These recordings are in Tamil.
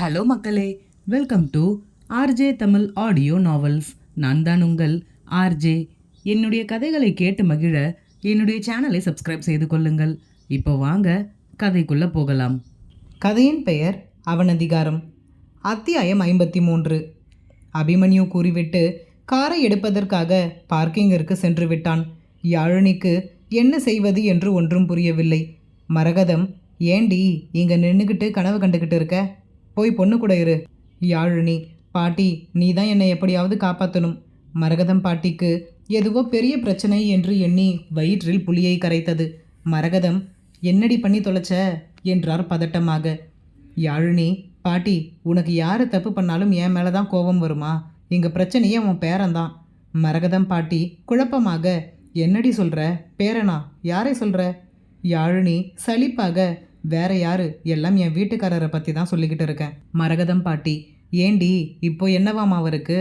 ஹலோ மக்களே welcome to RJ Tamil audio novels. நான் தான் உங்கள் ஆர்ஜே என்னுடைய கதைகளை கேட்டு மகிழ என்னுடைய சேனலை சப்ஸ்கிரைப் செய்து கொள்ளுங்கள். இப்போ வாங்க கதைக்குள்ளே போகலாம். கதையின் பெயர் அவனதிகாரம். அத்தியாயம் ஐம்பத்தி மூன்று அபிமன்யு கூறிவிட்டு காரை எடுப்பதற்காக பார்க்கிங்கிற்கு சென்று விட்டான். யாழினிக்கு என்ன செய்வது என்று ஒன்றும் புரியவில்லை. மரகதம் ஏண்டி இங்கே நின்றுக்கிட்டு கனவு கண்டுக்கிட்டு இருக்க? போய் பொண்ணு கூட இரு. யாழினி பாட்டி நீ தான் என்னை எப்படியாவது காப்பாற்றணும் மரகதம் பாட்டிக்கு எதுவோ பெரிய பிரச்சனை என்று எண்ணி வயிற்றில் புலியை கரைத்தது. மரகதம் என்னடி பண்ணி தொலைச்ச? என்றார் பதட்டமாக. யாழினி பாட்டி உனக்கு யார் தப்பு பண்ணாலும் என் மேலே தான் கோபம் வருமா? எங்கள் பிரச்சனையே உன் பேரன்தான். மரகதம் பாட்டி குழப்பமாக என்னடி சொல்கிற பேரனா? யாரை சொல்கிற யாழினி சலிப்பாக வேற யாரு? எல்லாம் என் வீட்டுக்காரரை பற்றி தான் சொல்லிக்கிட்டு இருக்கேன். மரகதம் பாட்டி ஏண்டி இப்போ என்னவாம் அவருக்கு?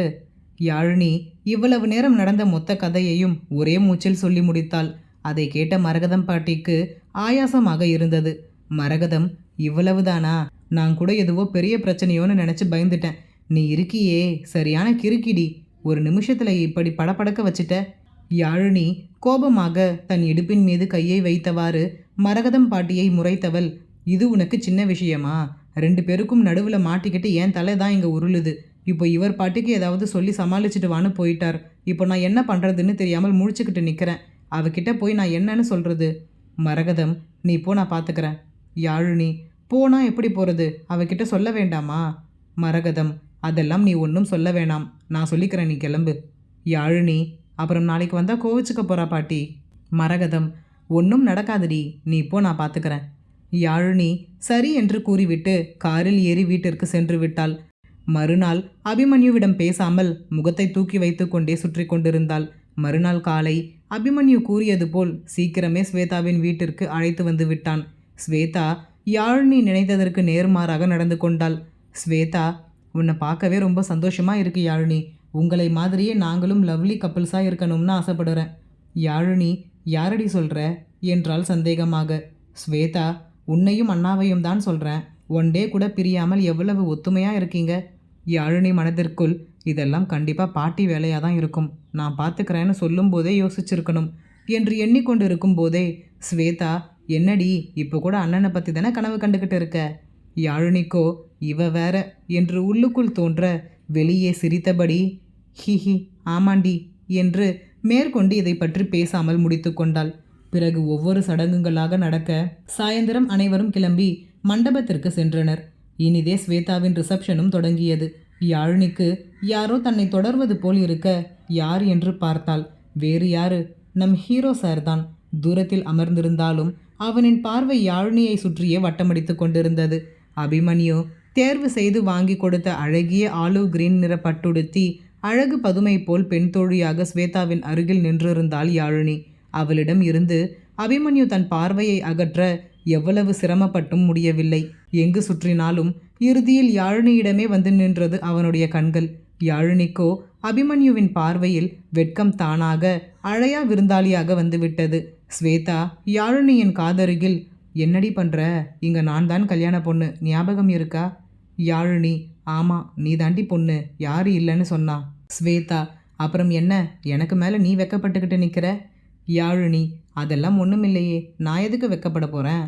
யாழினி இவ்வளவு நேரம் நடந்த மொத்த கதையையும் ஒரே மூச்சில் சொல்லி முடித்தாள். அதை கேட்ட மரகதம் பாட்டிக்கு ஆயாசமாக இருந்தது. மரகதம் இவ்வளவுதானா? நான் கூட எதுவோ பெரிய பிரச்சனையோன்னு நினச்சி பயந்துட்டேன். நீ இருக்கியே சரியான கிறுக்கிடி. ஒரு நிமிஷத்தில் இப்படி படபடக்க வச்சுட்ட. யாழினி கோபமாக தன் இடுப்பின் மீது கையை வைத்தவாறு மரகதம் பாட்டியை முறைத்தவள் இது உனக்கு சின்ன விஷயமா? ரெண்டு பேருக்கும் நடுவில் மாட்டிக்கிட்டு என் தலை தான் இங்கே உருளுது. இப்போ இவர் பாட்டிக்கு ஏதாவது சொல்லி சமாளிச்சுட்டு வான்னு போயிட்டார். இப்போ நான் என்ன பண்ணுறதுன்னு தெரியாமல் முழிச்சுக்கிட்டு நிற்கிறேன் அவகிட்ட போய் நான் என்னன்னு சொல்கிறது மரகதம் நீ போ நான் பார்த்துக்கிறேன் யாழினி போனா எப்படி போகிறது அவகிட்ட சொல்ல வேண்டாமா? மரகதம் அதெல்லாம் நீ ஒன்றும் சொல்ல வேணாம். நான் சொல்லிக்கிறேன் நீ கிளம்பு. யாழினி அப்புறம் நாளைக்கு வந்தால் கோவிச்சுக்க போகிறா பாட்டி. மரகதம் ஒன்றும் நடக்காதடி. நீ இப்போ நான் பார்த்துக்கிறேன் யாழினி சரி என்று கூறிவிட்டு காரில் ஏறி வீட்டிற்கு சென்று விட்டாள். மறுநாள் அபிமன்யுவிடம் பேசாமல் முகத்தை தூக்கி வைத்து கொண்டே சுற்றி கொண்டிருந்தாள். மறுநாள் காலை அபிமன்யு கூறியது போல் சீக்கிரமே ஸ்வேதாவின் வீட்டிற்கு அழைத்து வந்து விட்டான். ஸ்வேதா யாழினி நினைத்ததற்கு நேர்மாறாக நடந்து கொண்டாள். ஸ்வேதா உன்னை பார்க்கவே ரொம்ப சந்தோஷமாக இருக்கு யாழினி. உங்களை மாதிரியே நாங்களும் லவ்லி கப்புள்ஸாக இருக்கணும்னு ஆசைப்படுறேன். யாழினி யாரடி சொல்கிற என்றால் சந்தேகமாக. ஸ்வேதா உன்னையும் அண்ணாவையும் தான் சொல்கிறேன் ஒன் டே கூட பிரியாமல் எவ்வளவு ஒத்துமையாக இருக்கீங்க? யாழினி மனதிற்குள் இதெல்லாம் கண்டிப்பாக பாட்டி வேலையாக தான் இருக்கும். நான் பார்த்துக்கிறேன்னு சொல்லும்போதே யோசிச்சிருக்கணும். என்று எண்ணிக்கொண்டு இருக்கும்போதே ஸ்வேதா என்னடி இப்போ கூட அண்ணனை பற்றி தானே கனவு கண்டுக்கிட்டு இருக்க? யாழினிக்கோ இவ வேற என்று உள்ளுக்குள் தோன்ற வெளியே சிரித்தபடி ஹிஹி ஆமாண்டி என்று மேற்கொண்டு இதை பற்றி பேசாமல் முடித்து கொண்டாள். பிறகு ஒவ்வொரு சடங்குகளாக நடக்க சாயந்தரம் அனைவரும் கிளம்பி மண்டபத்திற்கு சென்றனர். இனிதே ஸ்வேதாவின் ரிசப்ஷனும் தொடங்கியது. யாழினிக்கு யாரோ தன்னை தொடர்வது போல் இருக்க யார் என்று பார்த்தாள். வேறு யாரு? நம் ஹீரோ சார் தான் தூரத்தில் அமர்ந்திருந்தாலும் அவனின் பார்வை யாழினியை சுற்றியே வட்டமடித்து கொண்டிருந்தது. அபிமன்யு தேர்வு செய்து வாங்கி கொடுத்த அழகிய ஆலு கிரீன் நிற பட்டுடுத்தி அழகு பதுமை போல் பெண் தோழியாக ஸ்வேதாவின் அருகில் நின்றிருந்தாள் யாழினி. அவளிடம் இருந்து அபிமன்யு தன் பார்வையை அகற்ற எவ்வளவு சிரமப்பட்டும் முடியவில்லை. எங்கு சுற்றினாலும் இறுதியில் யாழினியிடமே வந்து நின்றது அவனுடைய கண்கள். யாழினிக்கோ அபிமன்யுவின் பார்வையில் வெட்கம் தானாக அழையா விருந்தாளியாக வந்துவிட்டது. ஸ்வேதா யாழினியின் காதருகில் என்னடி பண்ற? இங்க நான் தான் கல்யாண பொண்ணு. ஞாபகம் இருக்கா? யாழினி ஆமா நீ தாண்டி பொண்ணு. யாரு இல்லைன்னு சொன்னா. ஸ்வேதா அப்புறம் என்ன? எனக்கு மேலே நீ வெக்கப்பட்டுக்கிட்டு நிற்கிற யாழினி அதெல்லாம் ஒன்றும் இல்லையே நான் எதுக்கு வெக்கப்பட போகிறேன்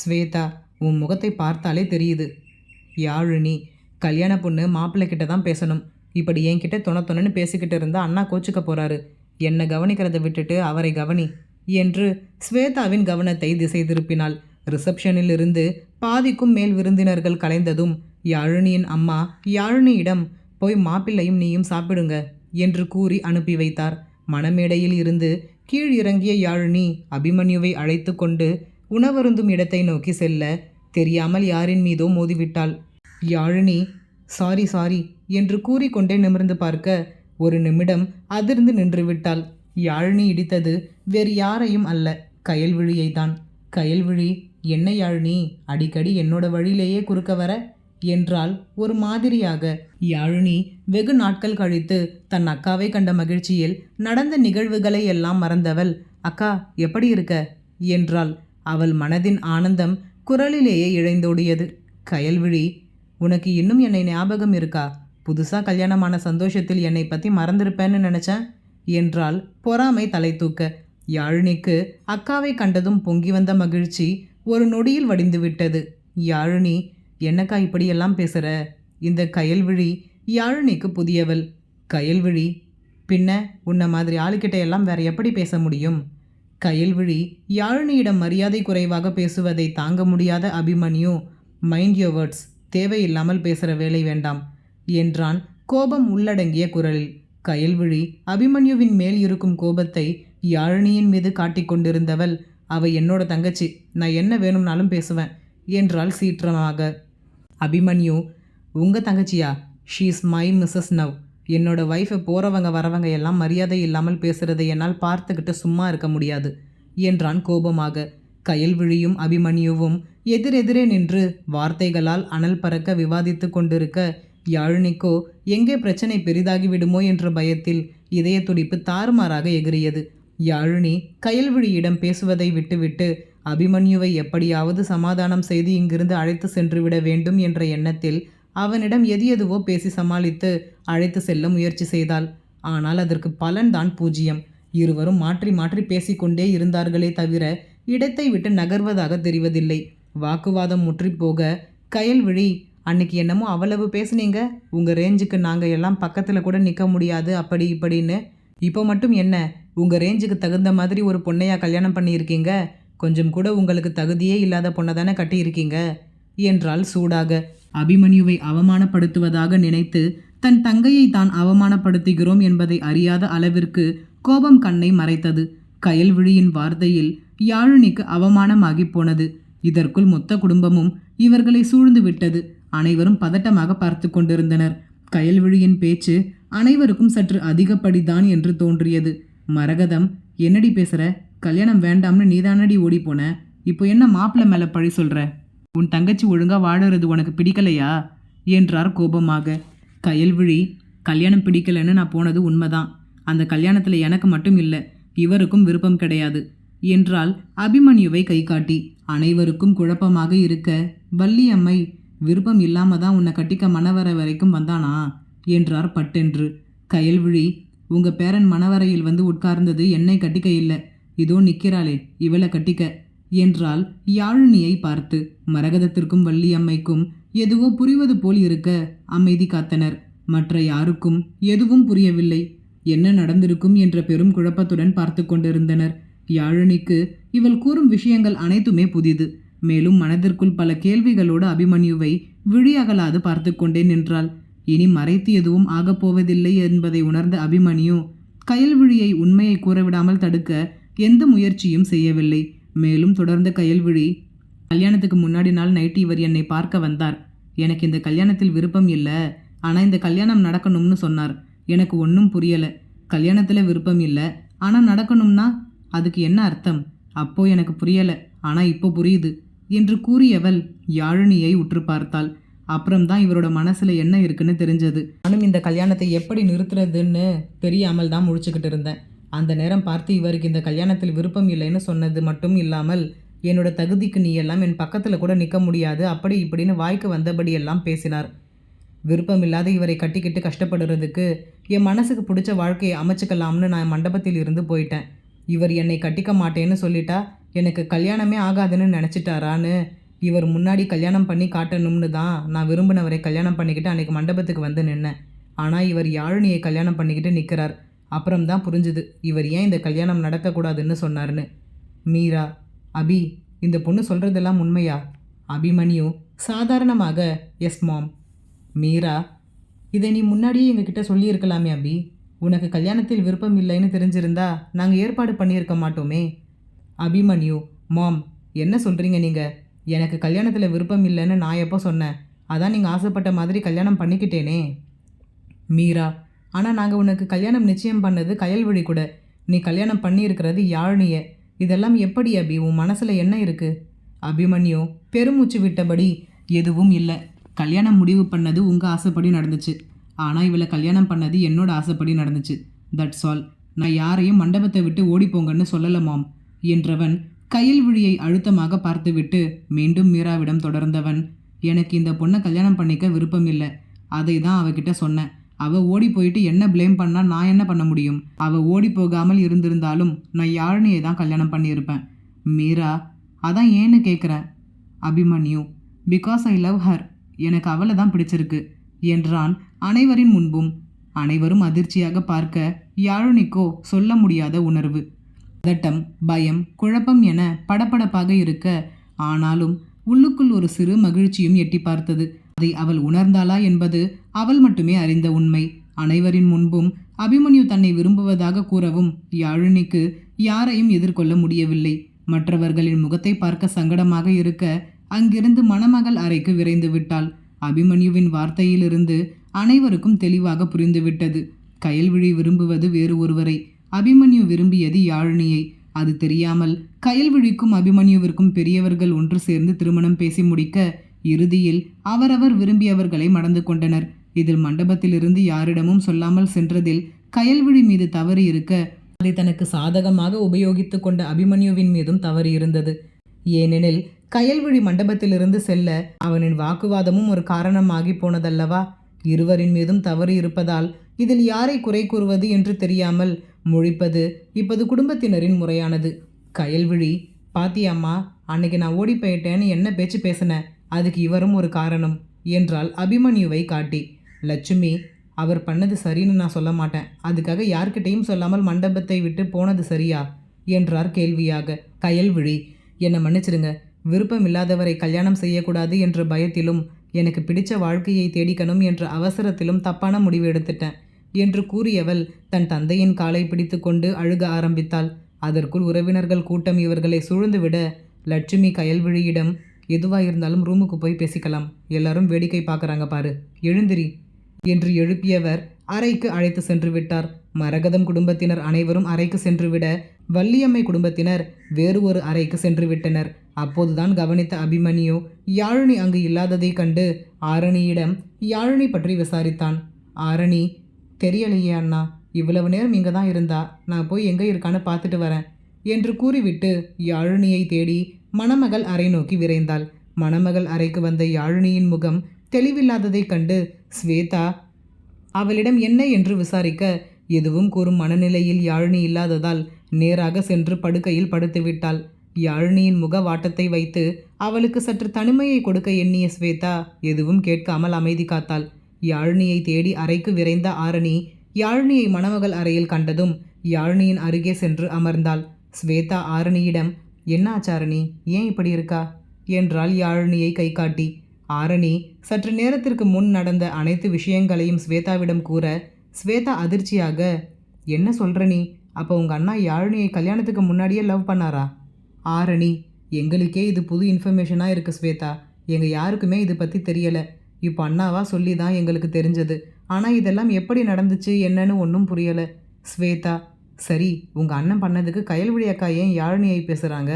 ஸ்வேதா உன் முகத்தை பார்த்தாலே தெரியுது. யாழினி கல்யாண பொண்ணு மாப்பிள்ளை கிட்ட தான் பேசணும். இப்படி என்கிட்ட துணை துணன்னு பேசிக்கிட்டு இருந்தால் அண்ணா கோச்சுக்க போகிறாரு என்னை கவனிக்கிறதை விட்டுட்டு அவரை கவனி என்று ஸ்வேதாவின் கவனத்தை திசை திருப்பினாள். ரிசப்ஷனில் இருந்து பாதிக்கும் மேல் விருந்தினர்கள் கலைந்ததும் யாழினியின் அம்மா யாழினியிடம் போய் மாப்பிள்ளையும் நீயும் சாப்பிடுங்க என்று கூறி அனுப்பி வைத்தார். மணமேடையில் இருந்து கீழ் இறங்கிய யாழினி அபிமன்யுவை அழைத்து கொண்டு உணவருந்தும் இடத்தை நோக்கி செல்ல தெரியாமல் யாரின் மீதோ மோதிவிட்டாள். யாழினி சாரி சாரி என்று கூறிக்கொண்டே நிமிர்ந்து பார்க்க ஒரு நிமிடம் அதிர்ந்து நின்றுவிட்டாள். யாழினி இடித்தது வேறு யாரையும் அல்ல கயல்விழியை தான் கயல்விழி என்ன யாழினி? அடிக்கடி என்னோட வழியிலேயே குறுக்க வர? என்றால் ஒரு மாதிரியாக. யாழினி வெகு நாட்கள் கழித்து தன் அக்காவை கண்ட மகிழ்ச்சியில் நடந்த நிகழ்வுகளை எல்லாம் மறந்தவள். அக்கா எப்படி இருக்க? என்றாள். அவள் மனதின் ஆனந்தம் குரலிலேயே இழைந்தோடியது. கயல்விழி உனக்கு இன்னும் என்னை ஞாபகம் இருக்கா? புதுசாக கல்யாணமான சந்தோஷத்தில் என்னை பற்றி மறந்திருப்பேன்னு நினச்சேன்? என்றால் பொறாமை தலை தூக்க. யாழினிக்கு அக்காவை கண்டதும் பொங்கி வந்த மகிழ்ச்சி ஒரு நொடியில் வடிந்து விட்டது. யாழினி என்னக்கா இப்படியெல்லாம் பேசுற? இந்த கயல்விழி யாழினிக்கு புதியவள். கயல்விழி பின்ன உன்னை மாதிரி ஆளுக்கிட்ட எல்லாம் வேற எப்படி பேச முடியும்? கயல்விழி யாழினியிடம் மரியாதை குறைவாக பேசுவதை தாங்க முடியாத அபிமன்யு மைண்ட் யோ வேர்ட்ஸ் தேவையில்லாமல் பேசுகிற வேலை வேண்டாம் என்றான் கோபம் உள்ளடங்கிய குரலில். கயல்விழி அபிமன்யுவின் மேல் இருக்கும் கோபத்தை யாழினியின் மீது காட்டிக்கொண்டிருந்தவள் அவ என்னோட தங்கச்சி. நான் என்ன வேணும்னாலும் பேசுவேன் என்றாள் சீற்றமாக. அபிமன்யு உங்கள் தங்கச்சியா? She is my missus now என்னோட ஒய்ஃபை போகிறவங்க வரவங்க எல்லாம் மரியாதை இல்லாமல் பேசுகிறதை என்னால் பார்த்துக்கிட்டு சும்மா இருக்க முடியாது என்றான் கோபமாக. கயல்விழியும் அபிமன்யுவும் எதிரெதிரே நின்று வார்த்தைகளால் அனல் பறக்க விவாதித்து கொண்டிருக்க யாழினிக்கோ எங்கே பிரச்சனை பெரிதாகி விடுமோ? என்ற பயத்தில் இதய துடிப்பு தாறுமாறாக எகிரியது யாழினி கயல்விழியிடம் பேசுவதை விட்டுவிட்டு அபிமன்யுவை எப்படியாவது சமாதானம் செய்து இங்கிருந்து அழைத்து சென்று விட வேண்டும் என்ற எண்ணத்தில் அவனிடம் எது எதுவோ பேசி சமாளித்து அழைத்து செல்ல முயற்சி செய்தாள். ஆனால் அதற்கு பலன்தான் பூஜ்ஜியம் இருவரும் மாற்றி மாற்றி பேசிக்கொண்டே இருந்தார்களே தவிர இடத்தை விட்டு நகர்வதாக தெரிவதில்லை. வாக்குவாதம் முற்றி போக கயல்விழி அன்னைக்கு என்னமோ அவ்வளவு பேசுனீங்க? உங்கள் ரேஞ்சுக்கு நாங்கள் எல்லாம் பக்கத்தில் கூட நிற்க முடியாது அப்படி இப்படின்னு. இப்போ மட்டும் என்ன? உங்கள் ரேஞ்சுக்கு தகுந்த மாதிரி ஒரு பொண்ணையா கல்யாணம் பண்ணியிருக்கீங்க? கொஞ்சம் கூட உங்களுக்கு தகுதியே இல்லாத பொண்ணை தானே கட்டியிருக்கீங்க? என்றால் சூடாக. அபிமன்யுவை அவமானப்படுத்துவதாக நினைத்து தன் தங்கையை தான் அவமானப்படுத்துகிறோம் என்பதை அறியாத அளவிற்கு கோபம் கண்ணை மறைத்தது. கயல்விழியின் வார்த்தையில் யாழினிக்கு அவமானமாகி போனது. இதற்குள் மொத்த குடும்பமும் இவர்களை சூழ்ந்து விட்டது. அனைவரும் பதட்டமாக பார்த்து கொண்டிருந்தனர். கயல்விழியின் பேச்சு அனைவருக்கும் சற்று அதிகப்படிதான் என்று தோன்றியது. மரகதம் என்னடி பேசுற? கல்யாணம் வேண்டாம்னு நீதானடி ஓடி போன? இப்போ என்ன மாப்பிள்ளை மேலே பழி சொல்கிற உன் தங்கச்சி ஒழுங்காக வாழறது உனக்கு பிடிக்கலையா? என்றார் கோபமாக. கயல்விழி கல்யாணம் பிடிக்கலைன்னு நான் போனது உண்மைதான். அந்த கல்யாணத்தில் எனக்கு மட்டும் இல்லை இவருக்கும் விருப்பம் கிடையாது என்றால் அபிமன்யுவை கை காட்டி அனைவருக்கும் குழப்பமாக இருக்க வள்ளியம்மை விருப்பம் இல்லாம தான் உன்னை கட்டிக்க மணவரை வரைக்கும் வந்தானா? என்றார் பட்டென்று. கயல்விழி உங்க பேரன் மணவரையில் வந்து உட்கார்ந்தது என்னை கட்டிக்க இல்லை. இதோ நிற்கிறாளே இவளை கட்டிக்க. என்றால் யாழினியை பார்த்து. மரகதத்திற்கும் வள்ளியம்மைக்கும் எதுவோ புரிவது போல் இருக்க அமைதி காத்தனர். மற்ற யாருக்கும் எதுவும் புரியவில்லை. என்ன நடந்திருக்கும் என்ற பெரும் குழப்பத்துடன் பார்த்து கொண்டிருந்தனர். யாழினிக்கு இவள் கூறும் விஷயங்கள் அனைத்துமே புதிது. மேலும் மனதிற்குள் பல கேள்விகளோடு அபிமன்யுவை விழியகலாது பார்த்து கொண்டே நின்றாள். இனி மறைத்து எதுவும் ஆகப்போவதில்லை என்பதை உணர்ந்த அபிமன்யு கயல்விழியை உண்மையை கூறவிடாமல் தடுக்க எந்த முயற்சியும் செய்யவில்லை. மேலும் தொடர்ந்த கையல்விழி கல்யாணத்துக்கு முன்னாடி நாள் நைட்டு இவர் என்னை பார்க்க வந்தார். எனக்கு இந்த கல்யாணத்தில் விருப்பம் இல்லை. ஆனால் இந்த கல்யாணம் நடக்கணும்னு சொன்னார். எனக்கு ஒன்றும் புரியலை. கல்யாணத்தில் விருப்பம் இல்லை. ஆனால் நடக்கணும்னா அதுக்கு என்ன அர்த்தம்? அப்போ எனக்கு புரியலை. ஆனால் இப்போ புரியுது. என்று கூறியவள் யாழினியை உற்று பார்த்தாள். அப்புறம்தான் இவரோட மனசில் என்ன இருக்குன்னு தெரிஞ்சது. நானும் இந்த கல்யாணத்தை எப்படி நிறுத்துறதுன்னு தெரியாமல் தான் முழிச்சுக்கிட்டு இருந்தேன். அந்த நேரம் பார்த்து இவருக்கு இந்த கல்யாணத்தில் விருப்பம் இல்லைன்னு சொன்னது மட்டும் இல்லாமல் என்னோட தகுதிக்கு நீ எல்லாம் என் பக்கத்தில் கூட நிற்க முடியாது. அப்படி இப்படின்னு வாய்க்கு வந்தபடி எல்லாம் பேசினார். விருப்பமில்லாத இவரை கட்டிக்கிட்டு கஷ்டப்படுறதுக்கு என் மனசுக்கு பிடிச்ச வாழ்க்கையை அமைச்சுக்கலாம்னு நான் மண்டபத்தில் இருந்து போயிட்டேன். இவர் என்னை கட்டிக்க மாட்டேன்னு சொல்லிட்டா எனக்கு கல்யாணமே ஆகாதுன்னு நினச்சிட்டாரான்னு இவர் முன்னாடி கல்யாணம் பண்ணி காட்டணும்னு தான் நான் விரும்பினவரை கல்யாணம் பண்ணிக்கிட்டு அன்றைக்கி மண்டபத்துக்கு வந்து நின்னேன். ஆனால் இவர் யாழினியை கல்யாணம் பண்ணிக்கிட்டு நிற்கிறார் அப்புறம் தான் புரிஞ்சுது இவர் ஏன் இந்த கல்யாணம் நடக்கக்கூடாதுன்னு சொன்னார்னு மீரா அபி இந்த பொண்ணு சொல்கிறதெல்லாம் உண்மையா? அபிமன்யு சாதாரணமாக எஸ் மாம் மீரா இதை நீ முன்னாடியே எங்ககிட்ட சொல்லியிருக்கலாமே அபி. உனக்கு கல்யாணத்தில் விருப்பம் இல்லைன்னு தெரிஞ்சிருந்தா நாங்கள் ஏற்பாடு பண்ணியிருக்க மாட்டோமே. அபிமன்யு மாம் என்ன சொல்கிறீங்க நீங்கள் எனக்கு கல்யாணத்தில் விருப்பம் இல்லைன்னு நான் எப்போ சொன்னேன்? அதான் நீங்கள் ஆசைப்பட்ட மாதிரி கல்யாணம் பண்ணிக்கிட்டேனே. மீரா ஆனால் நாங்கள் உனக்கு கல்யாணம் நிச்சயம் பண்ணது கயல்வழி கூட. நீ கல்யாணம் பண்ணியிருக்கிறது யாழ்னிய. இதெல்லாம் எப்படி அபி? உன் மனசில் என்ன இருக்குது அபிமன்யு பெருமூச்சு விட்டபடி எதுவும் இல்லை. கல்யாணம் முடிவு பண்ணது உங்கள் ஆசைப்படி நடந்துச்சு. ஆனால் இவளை கல்யாணம் பண்ணது என்னோட ஆசைப்படி நடந்துச்சு. தட்ஸ் ஆல் நான் யாரையும் மண்டபத்தை விட்டு ஓடிப்போங்கன்னு சொல்லலமாம் என்றவன் கையில் விழியை அழுத்தமாக பார்த்துவிட்டு மீண்டும் மீராவிடம் தொடர்ந்தவன் எனக்கு இந்த பொண்ணை கல்யாணம் பண்ணிக்க விருப்பம் இல்லை. அதை தான் அவகிட்ட சொன்னேன். அவள் ஓடி போயிட்டு என்ன ப்ளேம் பண்ணா நான் என்ன பண்ண முடியும்? அவள் ஓடி போகாமல் இருந்திருந்தாலும் நான் யாழினியை தான் கல்யாணம் பண்ணியிருப்பேன். மீரா அதான் ஏன்னு கேட்குறேன் Abhimanyu because I love her எனக்கு அவளை தான் பிடிச்சிருக்கு என்றான் அனைவரின் முன்பும். அனைவரும் அதிர்ச்சியாக பார்க்க யாழினிக்கோ சொல்ல முடியாத உணர்வு. பதட்டம் பயம் குழப்பம் என படபடப்பாக இருக்க ஆனாலும் உள்ளுக்குள் ஒரு சிறு மகிழ்ச்சியும் எட்டி பார்த்தது. அதை அவள் உணர்ந்தாளா என்பது அவள் மட்டுமே அறிந்த உண்மை. அனைவரின் முன்பும் அபிமன்யு தன்னை விரும்புவதாக கூறவும் யாழினிக்கு யாரையும் எதிர்கொள்ள முடியவில்லை. மற்றவர்களின் முகத்தை பார்க்க சங்கடமாக இருக்க அங்கிருந்து மணமகள் அறைக்கு விரைந்து விட்டாள். அபிமன்யுவின் வார்த்தையிலிருந்து அனைவருக்கும் தெளிவாக புரிந்துவிட்டது. கயல்விழி விரும்புவது வேறு ஒருவரை. அபிமன்யு விரும்பியது யாழினியை. அது தெரியாமல் கயல்விழிக்கும் அபிமன்யுவிற்கும் பெரியவர்கள் ஒன்று சேர்ந்து திருமணம் பேசி முடிக்க இறுதியில் அவரவர் விரும்பியவர்களை மணந்து கொண்டனர். இதில் மண்டபத்திலிருந்து யாரிடமும் சொல்லாமல் சென்றதில் கயல்விழி மீது தவறு இருக்க அதை தனக்கு சாதகமாக உபயோகித்து கொண்ட அபிமன்யுவின் மீதும் தவறு இருந்தது. ஏனெனில் கயல்விழி மண்டபத்திலிருந்து செல்ல அவனின் வாக்குவாதமும் ஒரு காரணமாகி போனதல்லவா? இருவரின் மீதும் தவறு இருப்பதால் இதில் யாரை குறை கூறுவது என்று தெரியாமல் முழிப்பது இப்போது குடும்பத்தினரின் முறையானது. கயல்விழி பாத்தியாம்மா அன்னைக்கு நான் ஓடி போயிட்டேன்னு என்ன பேச்சு பேசினேன் அதுக்கு இவரும் ஒரு காரணம் என்றால் அபிமன்யுவை காட்டி. லட்சுமி அவர் பண்ணது சரின்னு நான் சொல்ல மாட்டேன். அதுக்காக யார்கிட்டையும் சொல்லாமல் மண்டபத்தை விட்டு போனது சரியா? என்றார் கேள்வியாக. கயல்விழி என்னை மன்னிச்சிடுங்க. விருப்பம் இல்லாதவரை கல்யாணம் செய்யக்கூடாது என்ற பயத்திலும் எனக்கு பிடிச்ச வாழ்க்கையை தேடிக்கணும் என்ற அவசரத்திலும் தப்பான முடிவு எடுத்துட்டேன் என்று கூறியவள் தன் தந்தையின் காலை பிடித்துக்கொண்டு அழுக ஆரம்பித்தாள். அதற்குள் உறவினர்கள் கூட்டம் இவர்களை சூழ்ந்துவிட லட்சுமி கயல்விழியிடம் எதுவாக இருந்தாலும் ரூமுக்கு போய் பேசிக்கலாம். எல்லாரும் வேடிக்கை பார்க்குறாங்க பாரு. எழுந்திரி. என்று எழுப்பியவர் அறைக்கு அழைத்து சென்று விட்டார். மரகதம் குடும்பத்தினர் அனைவரும் அறைக்கு சென்றுவிட வள்ளியம்மை குடும்பத்தினர் வேறு ஒரு அறைக்கு சென்று விட்டனர். அப்போதுதான் கவனித்த அபிமன்யு யாழினி அங்கு இல்லாததைக் கண்டு ஆரணியிடம் யாழினி பற்றி விசாரித்தான். ஆரணி தெரியலையே அண்ணா இவ்வளவு நேரம் இங்கே தான் இருந்தா நான் போய் எங்கே இருக்கான்னு பார்த்துட்டு வரேன் என்று கூறிவிட்டு யாழினியை தேடி மணமகள் அறை நோக்கி விரைந்தாள். மணமகள் அறைக்கு வந்த யாழினியின் முகம் தெளிவில்லாததைக் கண்டு ஸ்வேதா அவளிடம் என்ன என்று விசாரிக்க எதுவும் கூறும் மனநிலையில் யாழினி இல்லாததால் நேராக சென்று படுக்கையில் படுத்துவிட்டாள் யாழினியின் முக வாட்டத்தை வைத்து அவளுக்கு சற்று தனிமையை கொடுக்க எண்ணிய ஸ்வேதா எதுவும் கேட்காமல் அமைதி காத்தாள். யாழினியை தேடி அறைக்கு விரைந்த ஆரணி யாழினியை மணமகள் அறையில் கண்டதும் யாழினியின் அருகே சென்று அமர்ந்தாள். ஸ்வேதா ஆரணியிடம் என்ன ஆச்சாரணி? ஏன் இப்படி இருக்கா? என்றாள் யாழினியை கை காட்டி ஆரணி சற்று நேரத்திற்கு முன் நடந்த அனைத்து விஷயங்களையும் ஸ்வேதாவிடம் கூற ஸ்வேதா அதிர்ச்சியாக என்ன சொல்கிற நீ? அப்போ உங்கள் அண்ணா யாழினியை கல்யாணத்துக்கு முன்னாடியே லவ் பண்ணாரா? ஆரணி எங்களுக்கே இது புது இன்ஃபர்மேஷனாக இருக்குது ஸ்வேதா. எங்கள் யாருக்குமே இது பற்றி தெரியலை. இப்போ அண்ணாவா சொல்லி தான் எங்களுக்கு தெரிஞ்சது. ஆனால் இதெல்லாம் எப்படி நடந்துச்சு என்னன்னு ஒன்றும் புரியலை. ஸ்வேதா சரி உங்கள் அண்ணன் பண்ணதுக்கு கயல்விழி அக்கா ஏன் யாழினியை பேசுகிறாங்க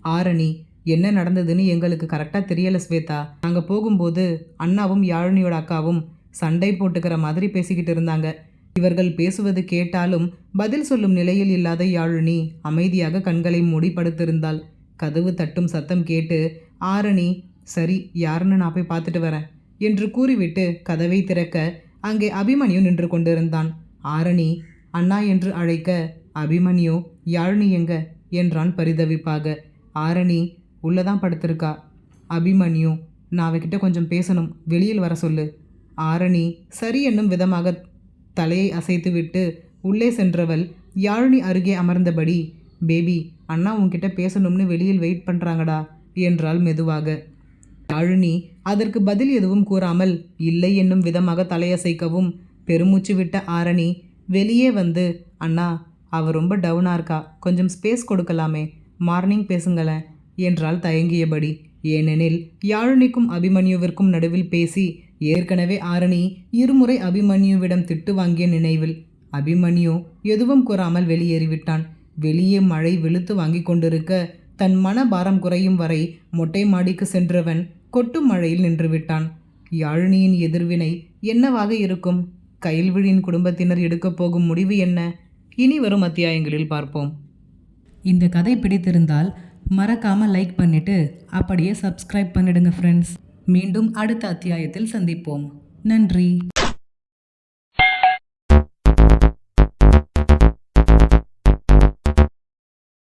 ஆரணி என்ன நடந்ததுன்னு எங்களுக்கு கரெக்டாக தெரியலை ஸ்வேதா. நாங்கள் போகும்போது அண்ணாவும் யாழினியோட அக்காவும் சண்டை போட்டுக்கிற மாதிரி பேசிக்கிட்டு இருந்தாங்க. இவர்கள் பேசுவது கேட்டாலும் பதில் சொல்லும் நிலையில் இல்லாத யாழினி அமைதியாக கண்களை மூடி படுத்திருந்தாள் கதவு தட்டும் சத்தம் கேட்டு ஆரணி சரி யாருன்னு நான் போய் பார்த்துட்டு வரேன் என்று கூறிவிட்டு கதவை திறக்க அங்கே அபிமன்யு நின்று கொண்டிருந்தான். ஆரணி அண்ணா என்று அழைக்க அபிமன்யு யாழினி எங்க? என்றான் பரிதவிப்பாக. ஆரணி உள்ளே தான் படுத்திருக்கா. அபிமன்யு நான் அவகிட்ட கொஞ்சம் பேசணும். வெளியில் வர சொல்லு. ஆரணி சரி என்னும் விதமாக தலையை அசைத்துவிட்டு உள்ளே சென்றவள் யாழினி அருகே அமர்ந்தபடி பேபி அண்ணா உன்கிட்ட பேசணும்னு வெளியில் வெயிட் பண்ணுறாங்கடா என்றாள் மெதுவாக. யாழினி அதற்கு பதில் எதுவும் கூறாமல் இல்லை என்னும் விதமாக தலையசைக்கவும் பெருமூச்சு விட்ட ஆரணி வெளியே வந்து அண்ணா அவள் ரொம்ப டவுனாக இருக்கா. கொஞ்சம் ஸ்பேஸ் கொடுக்கலாமே. மார்னிங் பேசுங்களேன். என்றால் தயங்கியபடி. ஏனெனில் யாழினிக்கும் அபிமன்யுவிற்கும் நடுவில் பேசி ஏற்கனவே ஆரணி இருமுறை அபிமன்யுவிடம் திட்டு வாங்கிய நினைவில். அபிமன்யு எதுவும் கூறாமல் வெளியேறிவிட்டான். வெளியே மழை வெளுத்து வாங்கி கொண்டிருக்க தன் மனபாரம் குறையும் வரை மொட்டை மாடிக்கு சென்றவன் கொட்டும் மழையில் நின்றுவிட்டான். யாழினியின் எதிர்வினை என்னவாக இருக்கும்? கயல்விழியின் குடும்பத்தினர் எடுக்கப் போகும் முடிவு என்ன? இனி வரும் அத்தியாயங்களில் பார்ப்போம். இந்த கதை பிடித்திருந்தால் மறக்காமல் லைக் பண்ணிவிட்டு அப்படியே சப்ஸ்கிரைப் பண்ணிடுங்க ஃப்ரெண்ட்ஸ் மீண்டும் அடுத்த அத்தியாயத்தில் சந்திப்போம். நன்றி.